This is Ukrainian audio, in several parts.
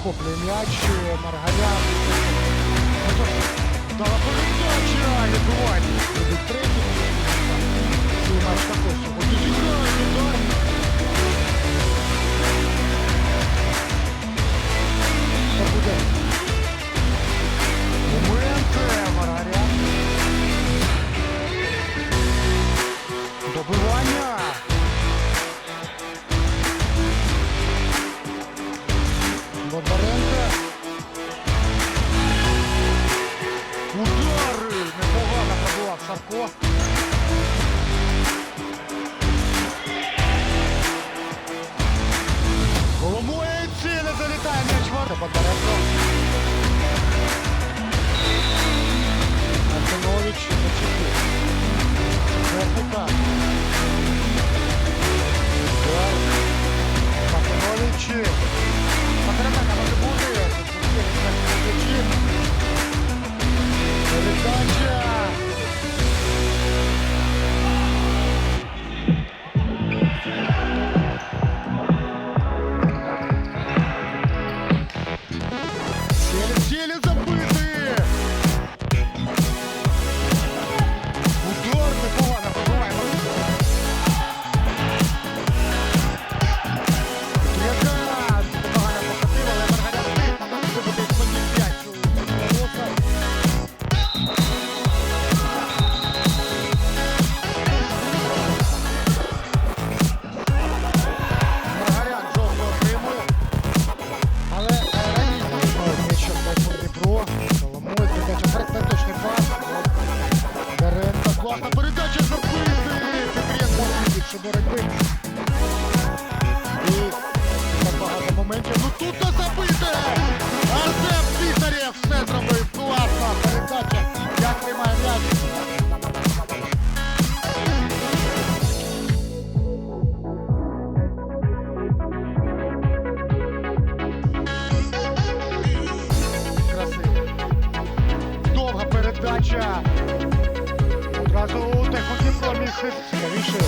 захоплює м'яч, Маргалян. Далапорідача відбувається. Третій. Цей матч також сьогодні. Зіграє, так? Сапко. передача. Одразу техніку міг скоріше.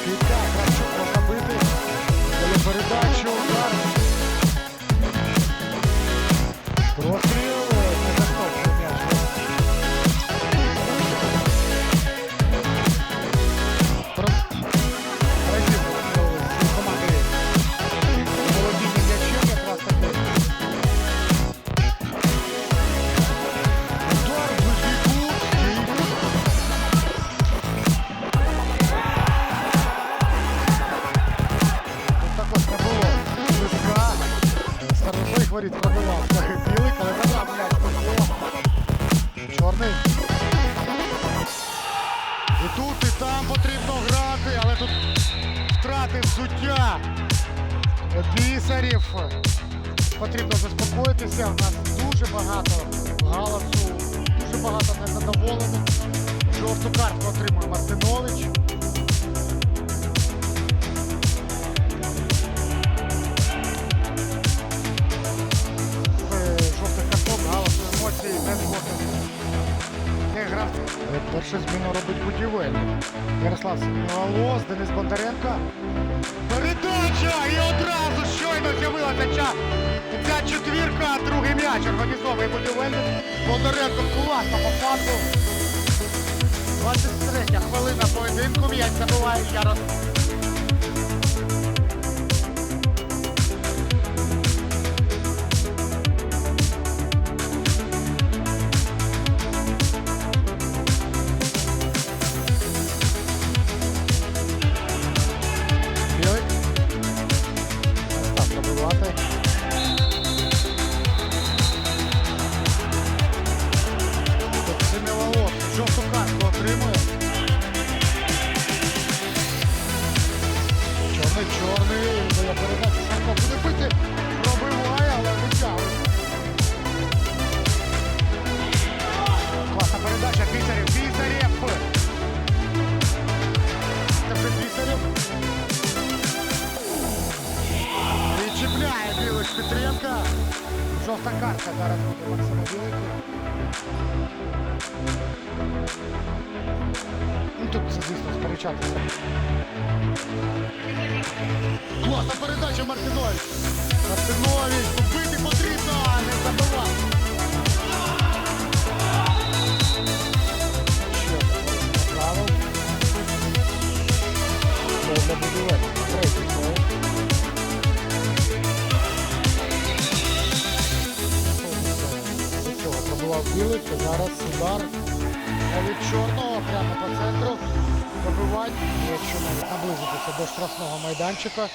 Скидка, Кравчук можна бити. Передачу, удар. Простріл. Жуття бісарів. Потрібно заспокоїтися. У нас дуже багато галасу, дуже багато незадоволених. Жовту картку отримує Мартинович. Першу зміну робить будівельник. Ярослав Семігалос, Денис Бондаренко. Передача! І одразу щойно з'явилася ця, ця четвірка, другий м'яч. Організовує будівельник. Бондаренко класно по факту. 23 хвилина поєдинку. М'яч забуває Ярослав. звісно, сперечатися. Класна передача Мартинович. Мартинович, Бити потрібно, а не забивати. Ще забудувати. Третій зараз удар від чорного прямо по центру побивань, якщо навіть наблизитися до штрафного майданчика.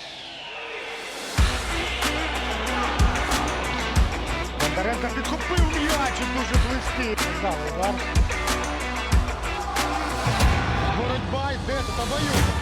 Бондаренко підхопив м'яч дуже близький. Здав удар. Боротьба йде, тут обоюдно.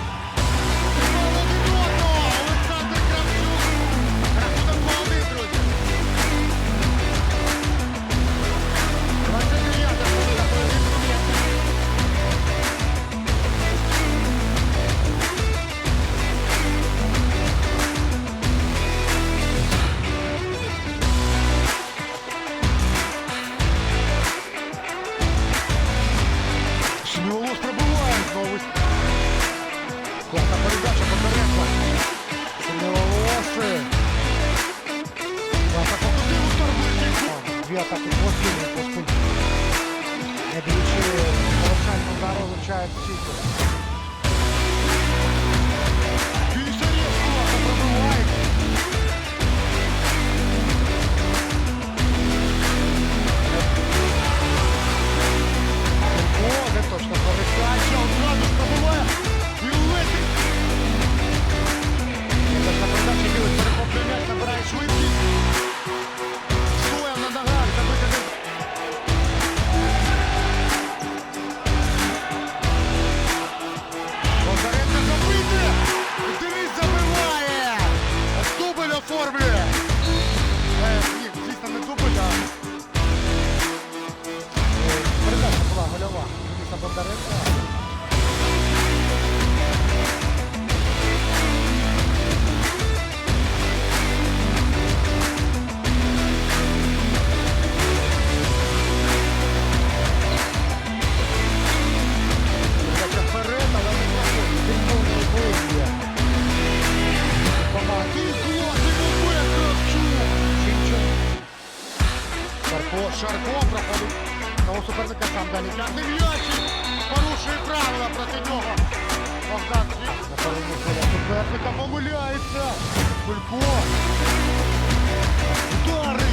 Шарко проходить. Того суперника сам далі тягне Порушує правила проти нього. Богдан Світ. На суперника помиляється. Кулько. Удари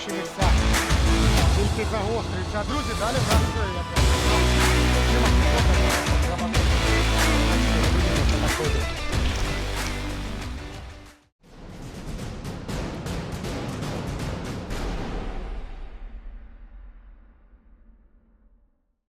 робочі місця. Тільки загострюється. Друзі, далі в нас якраз. Нема